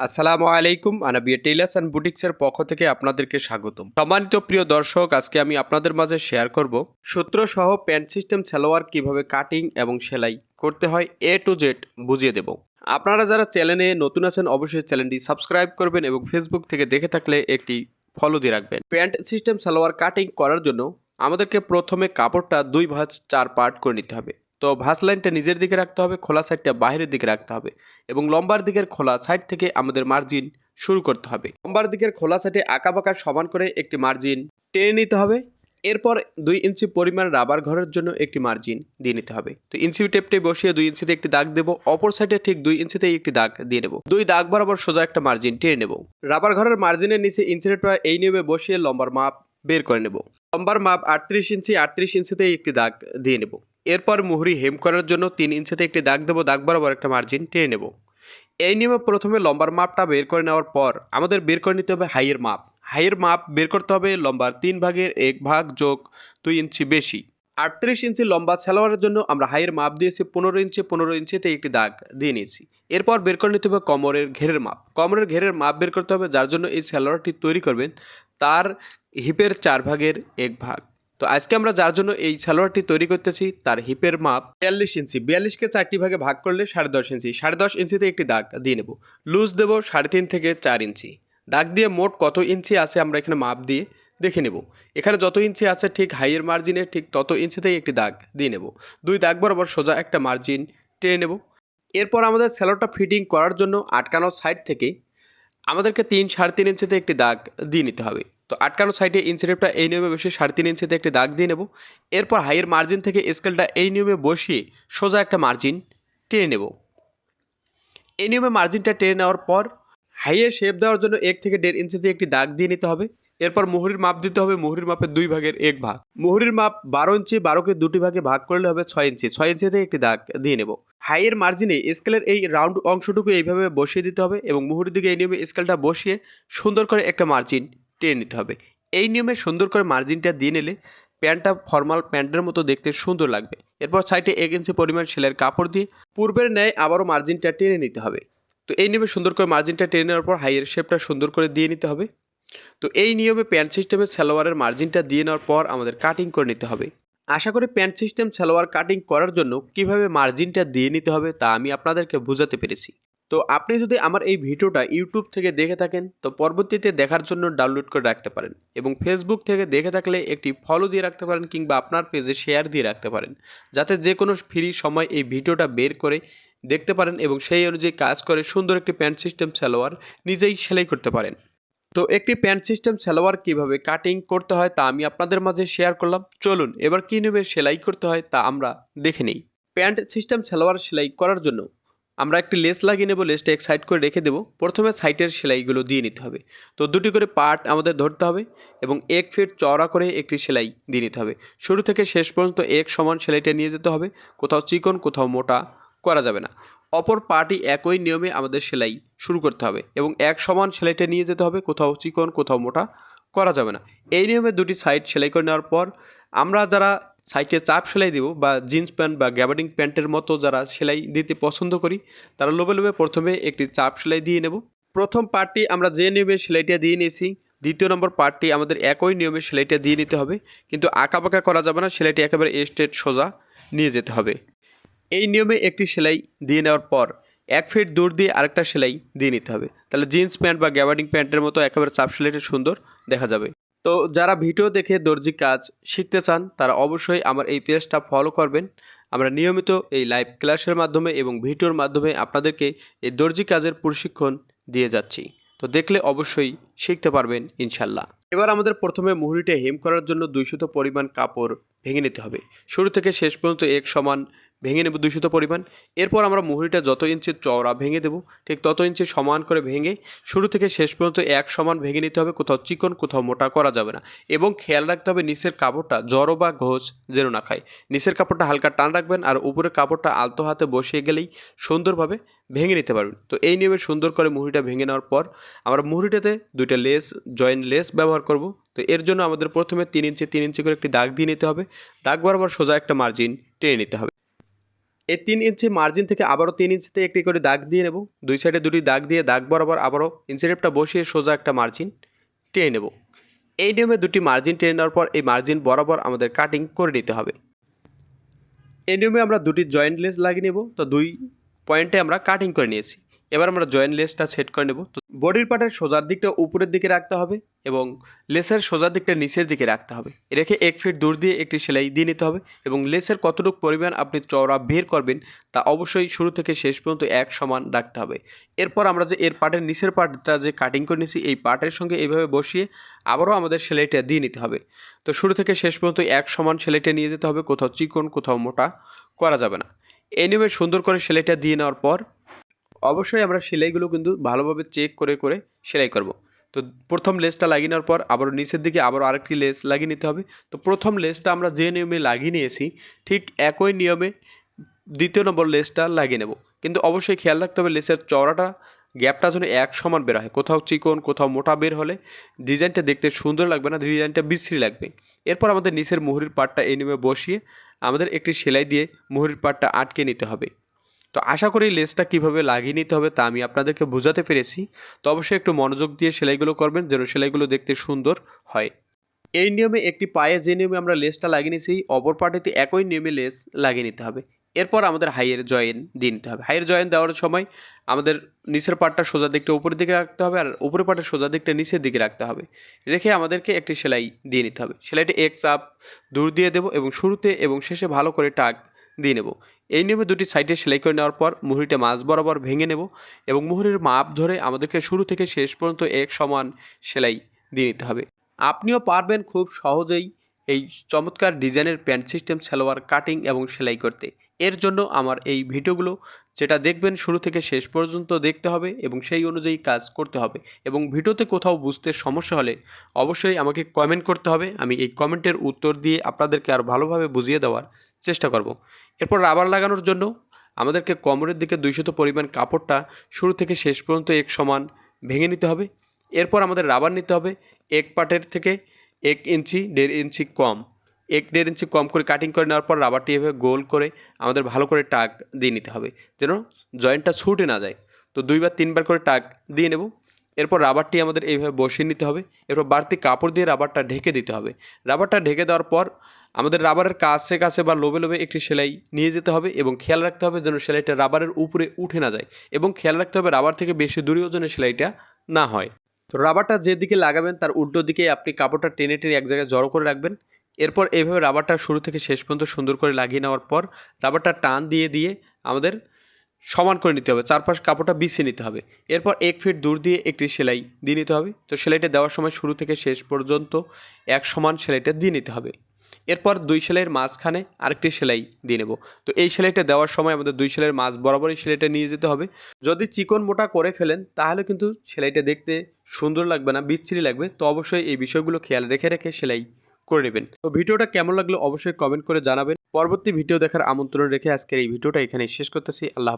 আসসালামু আলাইকুম Anabia tailors and বুটিক্সের পক্ষ থেকে আপনাদেরকে স্বাগতম। সম্মানিত প্রিয় দর্শক, আজকে আমি আপনাদের মাঝে শেয়ার করব সূত্র সহ প্যান্ট সিস্টেম, সালোয়ার কীভাবে কাটিং এবং সেলাই করতে হয় এ টু জেড বুঝিয়ে দেব। আপনারা যারা চ্যানেলে নতুন আছেন, অবশ্যই চ্যানেলটি সাবস্ক্রাইব করবেন এবং ফেসবুক থেকে দেখে থাকলে একটি ফলো দিয়ে রাখবেন। প্যান্ট সিস্টেম, সালোয়ার কাটিং করার জন্য আমাদেরকে প্রথমে কাপড়টা দুই ভাঁজ চার পার্ট করে নিতে হবে। তো ভাস লাইনটা নিজের দিকে রাখতে হবে, খোলা সাইডটা বাইরের দিকে রাখতে হবে এবং লম্বার দিকের খোলা সাইড থেকে আমাদের মার্জিন শুরু করতে হবে। লম্বার দিকের খোলা সাইডে আঁকা বাঁকা সমান করে একটি মার্জিন টেনে নিতে হবে, এরপর দুই ইঞ্চি পরিমাণ রাবার ঘরের জন্য একটি মার্জিন দিয়ে নিতে হবে। তো ইঞ্চি টেপটে বসিয়ে দুই ইঞ্চিতে একটি দাগ দেবো, অপর সাইডে ঠিক দুই ইঞ্চিতেই একটি দাগ দিয়ে নেব। দুই দাগ বরাবর সোজা একটা মার্জিন টেনে নেব। রাবার ঘরের মার্জিনের নিচে ইঞ্চি টেপটা এই নিয়মে বসিয়ে লম্বার মাপ বের করে নেব। লম্বার মাপ আটত্রিশ ইঞ্চি আটত্রিশ ইঞ্চিতেই একটি দাগ দিয়ে নেব। এরপর মুহুরি হেম করার জন্য তিন ইঞ্চিতে একটি দাগ দেবো, দাগ বরাবর একটা মার্জিন টেনে নেব। এই নিয়মে প্রথমে লম্বার মাপটা বের করে নেওয়ার পর আমাদের বের করে নিতে হবে হাইয়ের মাপ। হাইয়ের মাপ বের করতে হবে লম্বার তিন ভাগের এক ভাগ যোগ দুই ইঞ্চি বেশি। আটত্রিশ ইঞ্চি লম্বা সালোয়ারের জন্য আমরা হাইয়ের মাপ দিয়েছি, পনেরো ইঞ্চি, পনেরো ইঞ্চিতে একটি দাগ দিয়ে নিয়েছি। এরপর বের করে নিতে হবে কমরের ঘেরের মাপ। কমরের ঘেরের মাপ বের করতে হবে যার জন্য এই সালোয়ারটি তৈরি করবেন তার হিপের চার ভাগের এক ভাগ। তো আজকে আমরা যার জন্য এই সালোয়ারটি তৈরি করতেছি, তার হিপের মাপ বিয়াল্লিশ ইঞ্চি। বিয়াল্লিশকে চারটি ভাগে ভাগ করলে সাড়ে দশ ইঞ্চি। সাড়ে দশ ইঞ্চিতে একটি দাগ দিয়ে নেব। লুজ দেবো সাড়ে তিন থেকে চার ইঞ্চি। দাগ দিয়ে মোট কত ইঞ্চি আছে আমরা এখানে মাপ দিয়ে দেখে নেব। এখানে যত ইঞ্চি আছে ঠিক হাইয়ের মার্জিনে ঠিক তত ইঞ্চিতেই একটি দাগ দিয়ে নেব। দুই দাগ বরাবর সোজা একটা মার্জিন টেনে নেব। এরপর আমাদের স্যালোয়ারটা ফিটিং করার জন্য আটকানো সাইড থেকে আমাদেরকে তিন সাড়ে তিন ইঞ্চিতে একটি দাগ দিয়ে নিতে হবে। তো আটকানো সাইডে ইঞ্চিটেপটা এই নিয়মে বসে সাড়ে তিন ইঞ্চিতে একটি দাগ দিয়ে নেব। এরপর হাইয়ের মার্জিন থেকে স্কেলটা এই নিয়মে বসিয়ে সোজা একটা মার্জিন টেনে নেব। এই নিয়মে মার্জিনটা টেনে নেওয়ার পর হাইয়ে শেপ দেওয়ার জন্য এক থেকে দেড় ইঞ্চিতে একটি দাগ দিয়ে নিতে হবে। এরপর মুহুরির মাপ দিতে হবে, মুহুরির মাপের দুই ভাগের এক ভাগ। মুহুরির মাপ বারো ইঞ্চি বারোকে দুটি ভাগে ভাগ করলে হবে ছয় ইঞ্চি ছয় ইঞ্চিতে একটি দাগ দিয়ে নেব। হাইয়ের মার্জিনে স্কেলের এই রাউন্ড অংশটুকু এইভাবে বসিয়ে দিতে হবে এবং মুহুরির দিকে এই নিয়মে স্কেলটা বসিয়ে সুন্দর করে একটা মার্জিন টেনে নিতে হবে। এই নিয়মে সুন্দর করে মার্জিনটা দিয়ে নিলে প্যান্টটা ফর্মাল প্যান্টের মতো দেখতে সুন্দর লাগবে। এরপর সাইডে এক ইঞ্চি পরিমাণ সেলের কাপড় দিয়ে পূর্বের ন্যায় আবারও মার্জিনটা টেনে নিতে হবে। তো এই নিয়মে সুন্দর করে মার্জিনটা টেনে নেওয়ার পর হাইয়ের শেপটা সুন্দর করে দিয়ে নিতে হবে। তো এই নিয়মে প্যান্ট সিস্টেমের সালোয়ারের মার্জিনটা দিয়ে নেওয়ার পর আমাদের কাটিং করে নিতে হবে। আশা করি প্যান্ট সিস্টেম সালোয়ার কাটিং করার জন্য কীভাবে মার্জিনটা দিয়ে নিতে হবে তা আমি আপনাদেরকে বোঝাতে পেরেছি। তো আপনি যদি আমার এই ভিডিওটা ইউটিউব থেকে দেখে থাকেন, তো পরবর্তীতে দেখার জন্য ডাউনলোড করে রাখতে পারেন এবং ফেসবুক থেকে দেখে থাকলে একটি ফলো দিয়ে রাখতে পারেন কিংবা আপনার পেজে শেয়ার দিয়ে রাখতে পারেন। যাতে যে কোনো ফ্রি সময় এই ভিডিওটা বের করে দেখতে পারেন এবং সেই অনুযায়ী কাজ করে সুন্দর একটি প্যান্ট সিস্টেম সালোয়ার নিজেই সেলাই করতে পারেন। তো একটি প্যান্ট সিস্টেম সালোয়ার কীভাবে কাটিং করতে হয় তা আমি আপনাদের মাঝে শেয়ার করলাম। চলুন, এবার কী নেবে সেলাই করতে হয় তা আমরা দেখে নিই। প্যান্ট সিস্টেম সালোয়ার সেলাই করার জন্য আমরা একটি লেস লাগিয়ে নেব, লেসটা এক সাইড করে রেখে দেবো। প্রথমে সাইটের সেলাইগুলো দিয়ে নিতে হবে। তো দুটি করে পার্ট আমাদের ধরতে হবে এবং এক ফিট চওড়া করে একটি সেলাই দিয়ে নিতে হবে। শুরু থেকে শেষ পর্যন্ত এক সমান সেলাইটা নিয়ে যেতে হবে। কোথাও চিকন, কোথাও মোটা করা যাবে না। অপর পার্টি একই নিয়মে আমাদের সেলাই শুরু করতে হবে এবং এক সমান সেলাইটা নিয়ে যেতে হবে। কোথাও চিকন, কোথাও মোটা করা যাবে না। এই নিয়মে দুটি সাইড সেলাই করে নেওয়ার পর আমরা যারা সাইডে চাপ সেলাই দেবো বা জিন্স প্যান্ট বা গ্যাবার্ডিং প্যান্টের মতো যারা সেলাই দিতে পছন্দ করি, তারা লোবে লোবে প্রথমে একটি চাপ সেলাই দিয়ে নেব। প্রথম পার্টটি আমরা যে নিয়মে সেলাইটা দিয়ে নিয়েছি, দ্বিতীয় নম্বর পার্টটি আমাদের একই নিয়মে সেলাইটা দিয়ে নিতে হবে, কিন্তু আঁকা বাঁকা করা যাবে না, সেলাইটি একেবারে স্ট্রেট সোজা নিয়ে যেতে হবে। এই নিয়মে একটি সেলাই দিয়ে নেওয়ার পর এক ফিট দূর দিয়ে আরেকটা সেলাই দিয়ে নিতে হবে। তাহলে জিন্স প্যান্ট বা গ্যাবার্ডিং প্যান্টের মতো একেবারে চাপ সেলাইটা সুন্দর দেখা যাবে। তো যারা ভিডিও দেখে দর্জি কাজ শিখতে চান, তারা অবশ্যই আমার এই পেজটা ফলো করবেন। আমরা নিয়মিত এই লাইভ ক্লাসের মাধ্যমে এবং ভিডিওর মাধ্যমে আপনাদেরকে এই দর্জি কাজের প্রশিক্ষণ দিয়ে যাচ্ছি। তো দেখলে অবশ্যই শিখতে পারবেন, ইনশাল্লাহ। এবার আমাদের প্রথমে মুহুরিটা হেম করার জন্য দুইশত পরিমাণ কাপড় ভেঙে নিতে হবে। শুরু থেকে শেষ পর্যন্ত এক সমান ভেঙে নেব দুইশত পরিমাণ। এরপর আমরা মুহুরিটা যত ইঞ্চি চওড়া ভেঙে দেবো, ঠিক তত ইঞ্চি সমান করে ভেঙে শুরু থেকে শেষ পর্যন্ত এক সমান ভেঙে নিতে হবে, কোথাও চিকন, কোথাও মোটা করা যাবে না। এবং খেয়াল রাখতে হবে নিচের কাপড়টা জড়ো বা ঘোষ যেন না খায়। নিচের কাপড়টা হালকা টান রাখবেন আর উপরের কাপড়টা আলতো হাতে বসিয়ে গেলেই সুন্দরভাবে ভেঙে নিতে পারবেন। তো এই নিয়মে সুন্দর করে মুহুরিটা ভেঙে নেওয়ার পর আমরা মুহুরিটাতে দুইটা লেস, জয়েন্ট লেস ব্যবহার করব। তো এর জন্য আমাদের প্রথমে তিন ইঞ্চি তিন ইঞ্চি করে একটি দাগ দিয়ে নিতে হবে। দাগ বরাবর সোজা একটা মার্জিন টেনে নিতে হবে। এই তিন ইঞ্চি মার্জিন থেকে আবারও তিন ইঞ্চিতে একটি করে দাগ দিয়ে নেব। দুই সাইডে দুটি দাগ দিয়ে দাগ বরাবর আবারও ইনসিরেপটা বসিয়ে সোজা একটা মার্জিন টেনে নেব। এই নিয়মে দুটি মার্জিন টেনে নেওয়ার পর এই মার্জিন বরাবর আমাদের কাটিং করে নিতে হবে। এই নিয়মে আমরা দুটি জয়েন্ট লেস লাগিয়ে নেব। তো দুই পয়েন্টে আমরা কাটিং করে নিয়েছি। এবার আমরা জয়েন্ট লেসটা সেট করে নেব। তো বডির পার্টের সোজার দিকটা উপরের দিকে রাখতে হবে এবং লেসের সোজার দিকটা নিচের দিকে রাখতে হবে। রেখে এক ফিট দূর দিয়ে একটি সেলাই দিয়ে নিতে হবে এবং লেসের কতটুকু পরিমাণ আপনি চওড়া বের করবেন তা অবশ্যই শুরু থেকে শেষ পর্যন্ত এক সমান রাখতে হবে। এরপর আমরা যে এর পার্টের নিচের পার্টটা যে কাটিং করে নিয়েছি, এই পার্টের সঙ্গে এইভাবে বসিয়ে আবারও আমাদের সেলাইটা দিয়ে নিতে হবে। তো শুরু থেকে শেষ পর্যন্ত এক সমান সেলাইটা নিয়ে যেতে হবে, কোথাও চিকন, কোথাও মোটা, করা যাবে না। এই নিয়মে সুন্দর করে সেলাইটা দিয়ে নেওয়ার পর অবশ্যই আমরা সেলাইগুলো কিন্তু ভালোভাবে চেক করে করে সেলাই করব। তো প্রথম লেসটা লাগিয়ে নেওয়ার পর আবার নিচের দিকে আবার আরেকটি লেস লাগিয়ে নিতে হবে। তো প্রথম লেসটা আমরা যে নিয়মে লাগিয়ে নিয়েছি, ঠিক একই নিয়মে দ্বিতীয় নম্বর লেসটা লাগিয়ে নেব। কিন্তু অবশ্যই খেয়াল রাখতে হবে লেসের চওড়াটা গ্যাপটা যেন এক সমান বের হয়। কোথাও চিকন, কোথাও মোটা বের হলে ডিজাইনটা দেখতে সুন্দর লাগবে না ডিজাইনটা বিশ্রী লাগবে। এরপর আমাদের নিচের মুহুরির পাটটা এই নিয়মে বসিয়ে আমাদের একটি সেলাই দিয়ে মুহুরির পাটটা আটকে নিতে হবে। তো আশা করি লেসটা কীভাবে লাগিয়ে নিতে হবে তা আমি আপনাদেরকে বোঝাতে পেরেছি। তো অবশ্যই একটু মনোযোগ দিয়ে সেলাইগুলো করবেন যেন সেলাইগুলো দেখতে সুন্দর হয়। এই নিয়মে একটি পায়ে যে নিয়মে আমরা লেসটা লাগিয়ে নিয়েছি, অপর পার্টিতে একই নিয়মে লেস লাগিয়ে নিতে হবে। এরপর আমাদের হাইয়ের জয়েন দিয়ে নিতে হবে। হাইয়ের জয়েন দেওয়ার সময় আমাদের নিচের পাটটা সোজা দিকটা উপরের দিকে রাখতে হবে আর উপরের পাটের সোজা দিকটা নিচের দিকে রাখতে হবে। রেখে আমাদেরকে একটি সেলাই দিয়ে নিতে হবে। সেলাইটা এক চাপ দূর দিয়ে দেবো এবং শুরুতে এবং শেষে ভালো করে টাক দিয়ে নেব। এই নিয়মে দুটি সাইডে সেলাই করে নেওয়ার পর মুহুরিটা মাছ বরাবর ভেঙে নেব এবং মুহুরির মাপ ধরে আমাদেরকে শুরু থেকে শেষ পর্যন্ত এক সমান সেলাই দিয়ে নিতে হবে। আপনিও পারবেন খুব সহজেই এই চমৎকার ডিজাইনের প্যান্ট সিস্টেম, সালোয়ার, কাটিং এবং সেলাই করতে। এর জন্য আমার এই ভিডিওগুলো, যেটা দেখবেন শুরু থেকে শেষ পর্যন্ত দেখতে হবে এবং সেই অনুযায়ী কাজ করতে হবে। এবং ভিডিওতে কোথাও বুঝতে সমস্যা হলে অবশ্যই আমাকে কমেন্ট করতে হবে। আমি এই কমেন্টের উত্তর দিয়ে আপনাদেরকে আর ভালোভাবে বুঝিয়ে দেওয়ার চেষ্টা করব। এরপর রাবার লাগানোর জন্য আমাদেরকে কোমরের দিকে দুইশত পরিমাণ কাপড়টা শুরু থেকে শেষ পর্যন্ত এক সমান ভেঙে নিতে হবে। এরপর আমাদের রাবার নিতে হবে। এক পাটের থেকে এক ইঞ্চি, দেড় ইঞ্চি কম। এক দেড় ইঞ্চি কম করে কাটিং করে নেওয়ার পর রাবারটি এভাবে গোল করে আমাদের ভালো করে টাক দিয়ে নিতে হবে, যেন জয়েন্টটা ছুটে না যায়। তো দুইবার তিনবার করে টাক দিয়ে নেব। এরপর রাবারটি আমাদের এইভাবে বসিয়ে নিতে হবে। এরপর বাড়তি কাপড় দিয়ে রাবারটা ঢেকে দিতে হবে। রাবারটা ঢেকে দেওয়ার পর আমাদের রাবারের কাছে কাছে বা লোবে লোবে একটি সেলাই নিয়ে যেতে হবে এবং খেয়াল রাখতে হবে যেন সেলাইটা রাবারের উপরে উঠে না যায় এবং খেয়াল রাখতে হবে রাবার থেকে বেশি দূরীয় যেন সেলাইটা না হয়। তো রাবারটা যেদিকে লাগাবেন তার উল্টো দিকে আপনি কাপড়টা টেনে টেনে এক জায়গায় জড়ো করে রাখবেন। এরপর এইভাবে রাবারটা শুরু থেকে শেষ পর্যন্ত সুন্দর করে লাগিয়ে নেওয়ার পর রাবারটা টান দিয়ে দিয়ে আমাদের সমান করে নিতে হবে। চারপাশ কাপড়টা বিছিয়ে নিতে হবে। এরপর এক ফিট দূর দিয়ে একটি সেলাই দিয়ে নিতে হবে। তো সেলাইটা দেওয়ার সময় শুরু থেকে শেষ পর্যন্ত এক সমান সেলাইটা দিয়ে নিতে হবে। এরপর দুই সেলাইয়ের মাঝখানে আরেকটি সেলাই দিয়ে নেব। তো এই সেলাইটা দেওয়ার সময় আমাদের দুই সেলাইয়ের মাঝ বরাবরই সেলাইটা নিয়ে যেতে হবে। যদি চিকন মোটা করে ফেলেন, তাহলে কিন্তু সেলাইটা দেখতে সুন্দর লাগবে না, বিচ্ছিরি লাগবে। তো অবশ্যই এই বিষয়গুলো খেয়াল রেখে রেখে সেলাই করে নেবেন। তো ভিডিওটা কেমন লাগল অবশ্যই কমেন্ট করে জানাবেন। পরবর্তী ভিডিও দেখার আমন্ত্রণ রেখে আজকের এই ভিডিওটা এখানে শেষ করতেছি। আল্লাহ।